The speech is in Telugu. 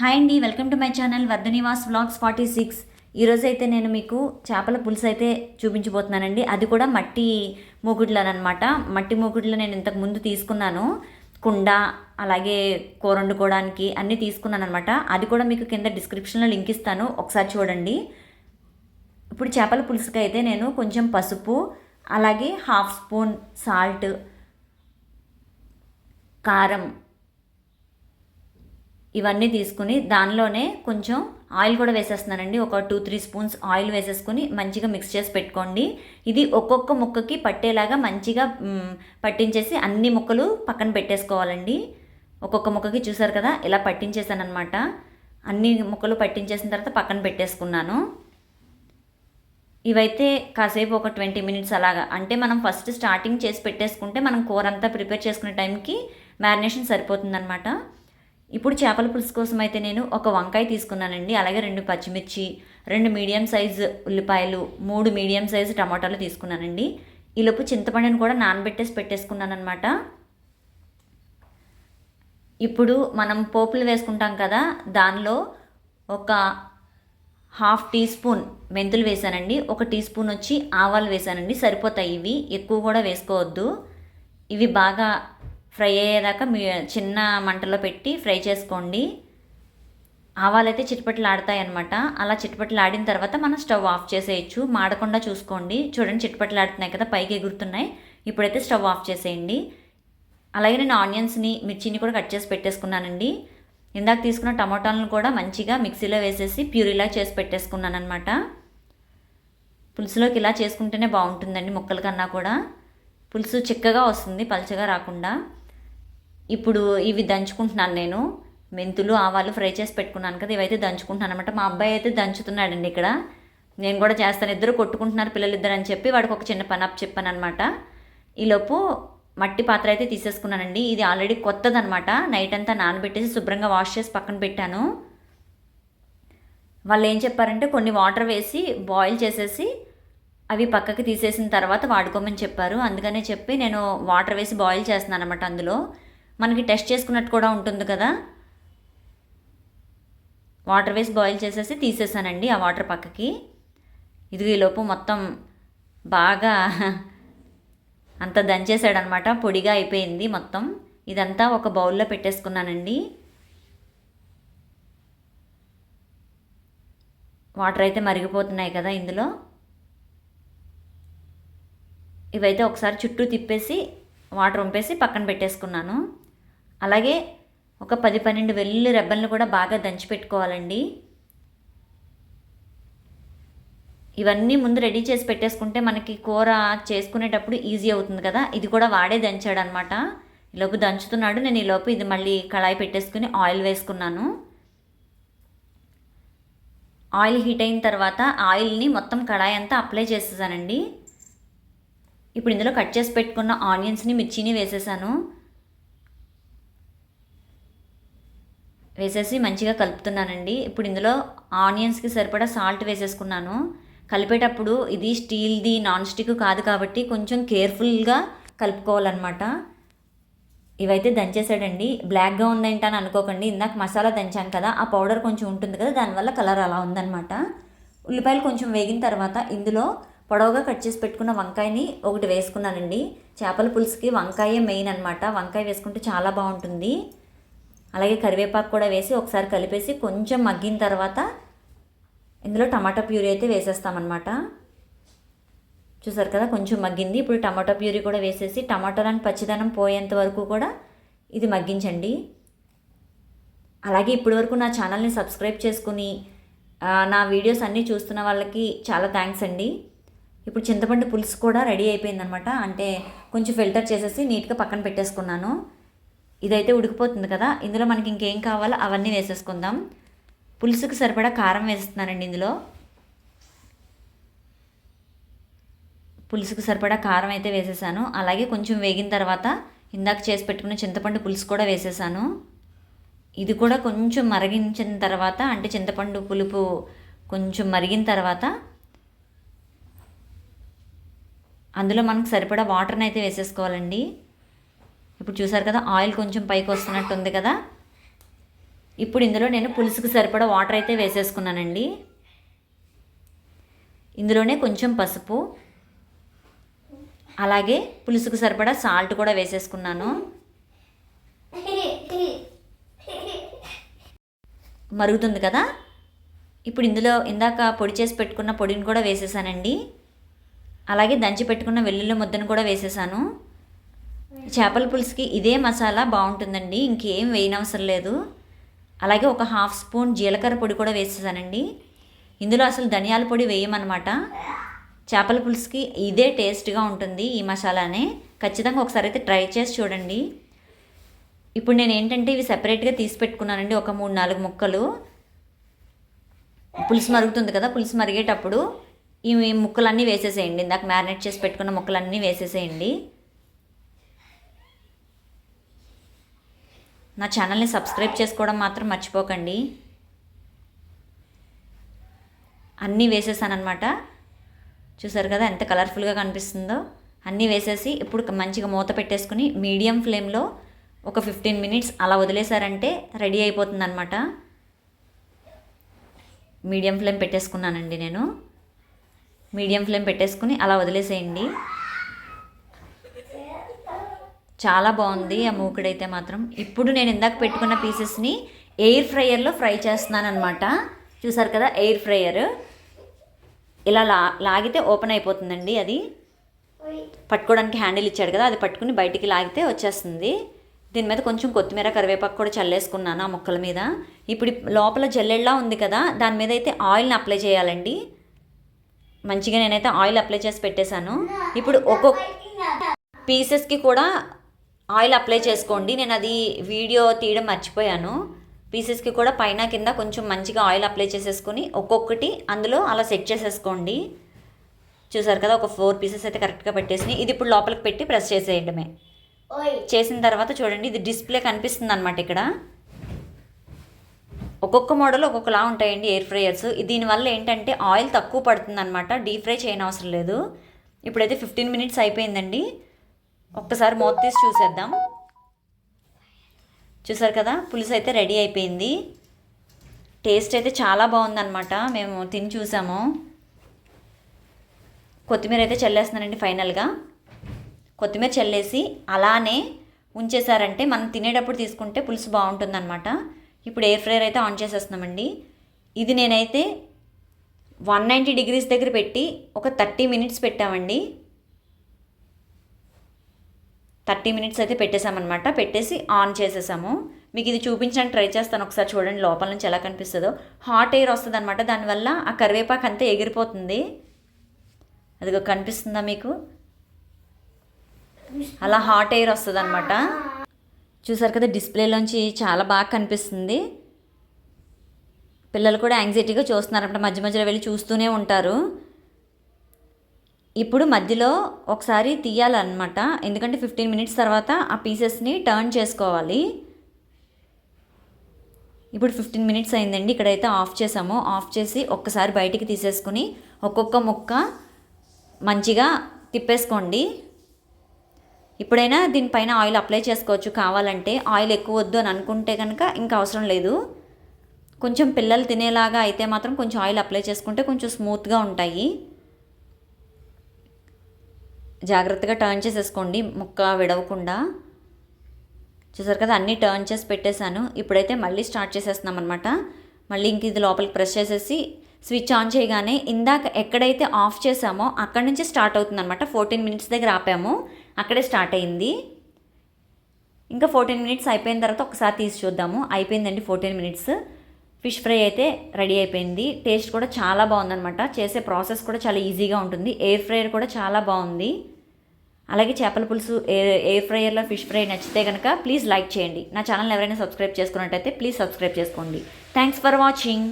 హాయ్ అండి welcome to my channel Vardhanivas vlogs forty six ఈరోజు అయితే నేను మీకు చేపల పులుసు అయితే చూపించబోతున్నానండి. అది కూడా మట్టి మూకుడులోనమాట మట్టి మూకుడులో నేను ఇంతకు ముందు తీసుకున్నాను. కుండ అలాగే కూర వండుకోవడానికి అన్నీ తీసుకున్నాను అనమాట అది కూడా మీకు కింద డిస్క్రిప్షన్లో లింక్ ఇస్తాను. ఒకసారి చూడండి. ఇప్పుడు చేపల పులుసుకి అయితే నేను కొంచెం పసుపు అలాగే హాఫ్ స్పూన్ సాల్ట్ కారం ఇవన్నీ తీసుకుని దానిలోనే కొంచెం ఆయిల్ కూడా వేసేస్తున్నానండి. ఒక టూ త్రీ స్పూన్స్ ఆయిల్ వేసేసుకుని మంచిగా మిక్స్ చేసి పెట్టుకోండి. ఇది ఒక్కొక్క ముక్కకి పట్టేలాగా మంచిగా పట్టించేసి అన్ని ముక్కలు పక్కన పెట్టేసుకోవాలండి. ఒక్కొక్క ముక్కకి చూసారు కదా ఇలా పట్టించేసాను అనమాట అన్ని ముక్కలు పట్టించేసిన తర్వాత పక్కన పెట్టేసుకున్నాను. ఇవైతే కాసేపు ఒక ట్వంటీ మినిట్స్ అలాగా. అంటే మనం ఫస్ట్ స్టార్టింగ్ చేసి పెట్టేసుకుంటే మనం కూర అంతా ప్రిపేర్ చేసుకునే టైంకి మ్యారినేషన్ సరిపోతుందన్నమాట. ఇప్పుడు చేపల పులుసు కోసం అయితే నేను ఒక వంకాయ తీసుకున్నానండి. అలాగే రెండు పచ్చిమిర్చి రెండు మీడియం సైజు ఉల్లిపాయలు మూడు మీడియం సైజు టమాటాలు తీసుకున్నానండి. ఈలోపు చింతపండుని కూడా నానబెట్టేసి పెట్టేసుకున్నాను అనమాట ఇప్పుడు మనం పోపులు వేసుకుంటాం కదా దానిలో ఒక హాఫ్ టీ స్పూన్ మెంతులు వేసానండి. ఒక టీ స్పూన్ వచ్చి ఆవాలు వేసానండి. సరిపోతాయి ఇవి. ఎక్కువ కూడా వేసుకోవద్దు. ఇవి బాగా ఫ్రై అయ్యేదాకా మీ చిన్న మంటలో పెట్టి ఫ్రై చేసుకోండి. ఆవాలైతే చిట్పట్లాడతాయి అనమాట అలా చిట్పట్లాడిన తర్వాత మనం స్టవ్ ఆఫ్ చేసేయచ్చు. మాడకుండా చూసుకోండి. చూడండి చిట్పట్లాడుతున్నాయి కదా పైకి ఎగురుతున్నాయి. ఇప్పుడైతే స్టవ్ ఆఫ్ చేసేయండి. అలాగే నేను ఆనియన్స్ని మిర్చిని కూడా కట్ చేసి పెట్టేసుకున్నానండి. ఇందాక తీసుకున్న టమాటాలను కూడా మంచిగా మిక్సీలో వేసేసి ప్యూరీలా చేసి పెట్టేసుకున్నాను అనమాట పులుసులోకి ఇలా చేసుకుంటేనే బాగుంటుందండి ముక్కల కన్నా కూడా. పులుసు చిక్కగా వస్తుంది పలచగా రాకుండా. ఇప్పుడు ఇవి దంచుకుంటున్నాను నేను. మెంతులు ఆవాలు ఫ్రై చేసి పెట్టుకున్నాను కదా ఇవైతే దంచుకుంటున్నాను అనమాట మా అబ్బాయి అయితే దంచుతున్నాడండి ఇక్కడ. నేను కూడా చేస్తాను. ఇద్దరు కొట్టుకుంటున్నారు పిల్లలు ఇద్దరు అని చెప్పి వాడికి ఒక చిన్న పని అప్ చెప్పాను అనమాట ఈలోపు మట్టి పాత్ర అయితే తీసేసుకున్నానండి. ఇది ఆల్రెడీ కొత్తదనమాట నైట్ అంతా నానబెట్టేసి శుభ్రంగా వాష్ చేసి పక్కన పెట్టాను. వాళ్ళు ఏం చెప్పారంటే కొన్ని వాటర్ వేసి బాయిల్ చేసేసి అవి పక్కకి తీసేసిన తర్వాత వాడుకోమని చెప్పారు. అందుకనే చెప్పి నేను వాటర్ వేసి బాయిల్ చేస్తున్నాను అనమాట అందులో. మనకి టెస్ట్ చేసుకున్నట్టు కూడా ఉంటుంది కదా. వాటర్ వేసి బాయిల్ చేసేసి తీసేసానండి ఆ వాటర్ పక్కకి. ఇది ఈలోపు మొత్తం బాగా అంత దంచేసాడనమాట పొడిగా అయిపోయింది మొత్తం. ఇదంతా ఒక బౌల్లో పెట్టేసుకున్నానండి. వాటర్ అయితే మరిగిపోతున్నాయి కదా ఇందులో. ఇవైతే ఒకసారి చుట్టూ తిప్పేసి వాటర్ వంపేసి పక్కన పెట్టేసుకున్నాను. అలాగే ఒక పది పన్నెండు వెల్లుల్లి రెబ్బలను కూడా బాగా దంచి పెట్టుకోవాలండి ఇవన్నీ ముందు రెడీ చేసి పెట్టేసుకుంటే మనకి కూర చేసుకునేటప్పుడు ఈజీ అవుతుంది కదా. ఇది కూడా వాడే దంచాడు అనమాట ఈలోపు దంచుతున్నాడు. నేను ఈలోపు ఇది మళ్ళీ కళాయి పెట్టేసుకుని ఆయిల్ వేసుకున్నాను. ఆయిల్ హీట్ అయిన తర్వాత ఆయిల్ని మొత్తం కళాయి అంతా అప్లై చేసేసానండి. ఇప్పుడు ఇందులో కట్ చేసి పెట్టుకున్న ఆనియన్స్ని మిర్చిని వేసేసాను. వేసేసి మంచిగా కలుపుతున్నానండి. ఇప్పుడు ఇందులో ఆనియన్స్కి సరిపడా సాల్ట్ వేసేసుకున్నాను. కలిపేటప్పుడు ఇది స్టీల్ది నాన్ స్టిక్ కాదు కాబట్టి కొంచెం కేర్ఫుల్గా కలుపుకోవాలన్నమాట. ఇవైతే దంచేసాడండి బ్లాక్గా ఉందేంటని అనుకోకండి. ఇందాక మసాలా దంచాం కదా ఆ పౌడర్ కొంచెం ఉంటుంది కదా దానివల్ల కలర్ అలా ఉందన్నమాట. ఉల్లిపాయలు కొంచెం వేగిన తర్వాత ఇందులో పొడవుగా కట్ చేసి పెట్టుకున్న వంకాయని ఒకటి వేసుకున్నానండి. చేపల పులుసుకి వంకాయే మెయిన్ అనమాట వంకాయ వేసుకుంటే చాలా బాగుంటుంది. అలాగే కరివేపాకు కూడా వేసి ఒకసారి కలిపేసి కొంచెం మగ్గిన తర్వాత ఇందులో టమాటా ప్యూరీ అయితే వేసేస్తామన్నమాట. చూసారు కదా కొంచెం మగ్గింది. ఇప్పుడు టమాటా ప్యూరీ కూడా వేసేసి టమాటాలను పచ్చిదనం పోయేంత వరకు కూడా ఇది మగ్గించండి. అలాగే ఇప్పటి వరకు నా ఛానల్ని సబ్స్క్రైబ్ చేసుకుని నా వీడియోస్ అన్నీ చూస్తున్న వాళ్ళకి చాలా థ్యాంక్స్ అండి. ఇప్పుడు చింతపండు పులుసు కూడా రెడీ అయిపోయిందనమాట అంటే కొంచెం ఫిల్టర్ చేసేసి నీట్గా పక్కన పెట్టేసుకున్నాను. ఇదైతే ఉడికిపోతుంది కదా. ఇందులో మనకి ఇంకేం కావాలో అవన్నీ వేసేసుకుందాం. పులుసుకు సరిపడా కారం వేస్తున్నానండి ఇందులో. పులుసుకు సరిపడా కారం అయితే వేసేసాను. అలాగే కొంచెం వేగిన తర్వాత ఇందాక చేసి పెట్టుకున్న చింతపండు పులుసు కూడా వేసేసాను. ఇది కూడా కొంచెం మరిగించిన తర్వాత అంటే చింతపండు పులుపు కొంచెం మరిగిన తర్వాత అందులో మనకు సరిపడా వాటర్ని అయితే వేసేసుకోవాలండి. ఇప్పుడు చూసారు కదా ఆయిల్ కొంచెం పైకి వస్తున్నట్టు ఉంది కదా. ఇప్పుడు ఇందులో నేను పులుసుకు సరిపడా వాటర్ అయితే వేసేసుకున్నానండి. ఇందులోనే కొంచెం పసుపు అలాగే పులుసుకు సరిపడా సాల్ట్ కూడా వేసేసుకున్నాను. మరుగుతుంది కదా. ఇప్పుడు ఇందులో ఇందాక పొడి చేసి పెట్టుకున్న పొడిని కూడా వేసేసానండి. అలాగే దంచి పెట్టుకున్న వెల్లుల్లి ముద్దను కూడా వేసేసాను. చేపల పులుసుకి ఇదే మసాలా బాగుంటుందండి. ఇంకేం వేయనవసరం లేదు. అలాగే ఒక హాఫ్ స్పూన్ జీలకర్ర పొడి కూడా వేసేసానండి. ఇందులో అసలు ధనియాల పొడి వేయమన్నమాట. చేపల పులుసుకి ఇదే టేస్ట్గా ఉంటుంది ఈ మసాలానే. ఖచ్చితంగా ఒకసారి అయితే ట్రై చేసి చూడండి. ఇప్పుడు నేను ఏంటంటే ఇవి సెపరేట్గా తీసి పెట్టుకున్నానండి. ఒక మూడు నాలుగు ముక్కలు. పులుసు మరుగుతుంది కదా పులుసు మరిగేటప్పుడు ఈ ముక్కలన్నీ వేసేసేయండి. ఇందాక మ్యారినేట్ చేసి పెట్టుకున్న ముక్కలన్నీ వేసేసేయండి. నా ఛానల్ని సబ్స్క్రైబ్ చేసుకోవడం మాత్రం మర్చిపోకండి. అన్నీ వేసేసానమాట చూసారు కదా ఎంత కలర్ఫుల్గా కనిపిస్తుందో? అన్నీ వేసేసి ఇప్పుడు మంచిగా మూత పెట్టేసుకుని మీడియం ఫ్లేమ్లో ఒక ఫిఫ్టీన్ మినిట్స్ అలా వదిలేశారంటే రెడీ అయిపోతుందన్నమాట. మీడియం ఫ్లేమ్ పెట్టేసుకున్నానండి నేను. మీడియం ఫ్లేమ్ పెట్టేసుకుని అలా వదిలేసేయండి. చాలా బాగుంది. ఆ మూకుడైతే మాత్రం ఇప్పుడు నేను ఇందాక పెట్టుకున్న పీసెస్ని ఎయిర్ ఫ్రైయర్లో ఫ్రై చేస్తున్నాను అనమాట చూసారు కదా ఎయిర్ ఫ్రైయర్ ఇలా లా లాగితే ఓపెన్ అయిపోతుందండి అది. పట్టుకోవడానికి హ్యాండిల్ ఇచ్చాడు కదా అది పట్టుకుని బయటికి లాగితే వచ్చేస్తుంది. దీని మీద కొంచెం కొత్తిమీర కరివేపాకు కూడా చల్లేసుకున్నాను ఆ ముక్కల మీద. ఇప్పుడు లోపల జల్లెళ్ళా ఉంది కదా దాని మీద అయితే ఆయిల్ని అప్లై చేయాలండి. మంచిగా నేనైతే ఆయిల్ అప్లై చేసి పెట్టేశాను. ఇప్పుడు ఒక్కొక్క పీసెస్కి కూడా ఆయిల్ అప్లై చేసుకోండి. నేను అది వీడియో తీయడం మర్చిపోయాను. పీసెస్కి కూడా పైన కింద కొంచెం మంచిగా ఆయిల్ అప్లై చేసేసుకొని ఒక్కొక్కటి అందులో అలా సెట్ చేసేసుకోండి. చూసారు కదా ఒక ఫోర్ పీసెస్ అయితే కరెక్ట్గా పెట్టేసి ఇది ఇప్పుడు లోపలికి పెట్టి ప్రెస్ చేసేయడమే. చేసిన తర్వాత చూడండి ఇది డిస్ప్లే కనిపిస్తుంది అనమాట ఇక్కడ. ఒక్కొక్క మోడల్ ఒక్కొక్కలా ఉంటాయండి ఎయిర్ ఫ్రైయర్స్. దీనివల్ల ఏంటంటే ఆయిల్ తక్కువ పడుతుంది అనమాట డీప్ ఫ్రై చేయని అవసరం లేదు. ఇప్పుడైతే ఫిఫ్టీన్ మినిట్స్ అయిపోయిందండి. ఒక్కసారి మూత తీసి చూసేద్దాం. చూసారు కదా పులుసు అయితే రెడీ అయిపోయింది. టేస్ట్ అయితే చాలా బాగుందన్నమాట. మేము తిని చూసాము. కొత్తిమీర అయితే చల్లేస్తున్నానండి ఫైనల్గా. కొత్తిమీర చల్లేసి అలానే ఉంచేసారంటే మనం తినేటప్పుడు తీసుకుంటే పులుసు బాగుంటుందన్నమాట. ఇప్పుడు ఎయిర్ ఫ్రైర్ అయితే ఆన్ చేసేస్తున్నామండి. ఇది నేనైతే వన్ నైంటీ డిగ్రీస్ దగ్గర పెట్టి ఒక థర్టీ మినిట్స్ పెట్టామండి. థర్టీ మినిట్స్ అయితే పెట్టేసామన్నమాట పెట్టేసి ఆన్ చేసేసాము. మీకు ఇది చూపించడానికి ట్రై చేస్తాను. ఒకసారి చూడండి లోపల నుంచి ఎలా కనిపిస్తుందో. హాట్ ఎయిర్ వస్తుంది అనమాట దానివల్ల ఆ కరివేపాకు అంతా ఎగిరిపోతుంది. అదిగో కనిపిస్తుందా మీకు? అలా హాట్ ఎయిర్ వస్తుంది అనమాట చూసారు కదా డిస్ప్లేలోంచి చాలా బాగా కనిపిస్తుంది. పిల్లలు కూడా యాంగ్జైటీగా చూస్తున్నారన్నమాట. మధ్య మధ్యలో వెళ్ళి చూస్తూనే ఉంటారు. ఇప్పుడు మధ్యలో ఒకసారి తీయాలన్నమాట. ఎందుకంటే ఫిఫ్టీన్ మినిట్స్ తర్వాత ఆ పీసెస్ని టర్న్ చేసుకోవాలి. ఇప్పుడు ఫిఫ్టీన్ మినిట్స్ అయిందండి. ఇక్కడైతే ఆఫ్ చేసాము. ఆఫ్ చేసి ఒక్కసారి బయటికి తీసేసుకుని ఒక్కొక్క ముక్క మంచిగా తిప్పేసుకోండి. ఇప్పుడైనా దీనిపైన ఆయిల్ అప్లై చేసుకోవచ్చు. కావాలంటే ఆయిల్ ఎక్కువ వద్దు అని అనుకుంటే కనుక ఇంకా అవసరం లేదు. కొంచెం పిల్లలు తినేలాగా అయితే మాత్రం కొంచెం ఆయిల్ అప్లై చేసుకుంటే కొంచెం స్మూత్గా ఉంటాయి. జాగ్రత్తగా టర్న్ చేసేసుకోండి ముక్క విడవకుండా. చూసారు కదా అన్నీ టర్న్ చేసి పెట్టేశాను. ఇప్పుడైతే మళ్ళీ స్టార్ట్ చేసేస్తున్నాం అనమాట మళ్ళీ ఇంక ఇది లోపలికి ప్రెస్ చేసేసి స్విచ్ ఆన్ చేయగానే ఇందాక ఎక్కడైతే ఆఫ్ చేసామో అక్కడి నుంచి స్టార్ట్ అవుతుంది అనమాట ఫోర్టీన్ మినిట్స్ దగ్గర ఆపాము. అక్కడే స్టార్ట్ అయింది. ఇంకా ఫోర్టీన్ మినిట్స్ అయిపోయిన తర్వాత ఒకసారి తీసి చూద్దాము. అయిపోయిందండి ఫోర్టీన్ మినిట్స్ ఫిష్ ఫ్రై అయితే రెడీ అయిపోయింది. టేస్ట్ కూడా చాలా బాగుందనమాట చేసే ప్రాసెస్ కూడా చాలా ఈజీగా ఉంటుంది. ఎయిర్ ఫ్రైయర్ కూడా చాలా బాగుంది. అలాగే చేపల పులుసు ఎయిర్ ఫ్రైయర్లో ఫిష్ ఫ్రై నచ్చితే కనుక ప్లీజ్ లైక్ చేయండి. నా ఛానల్ ఎవరైనా సబ్స్క్రైబ్ చేసుకున్నట్టయితే ప్లీజ్ సబ్స్క్రైబ్ చేసుకోండి. Thanks for watching.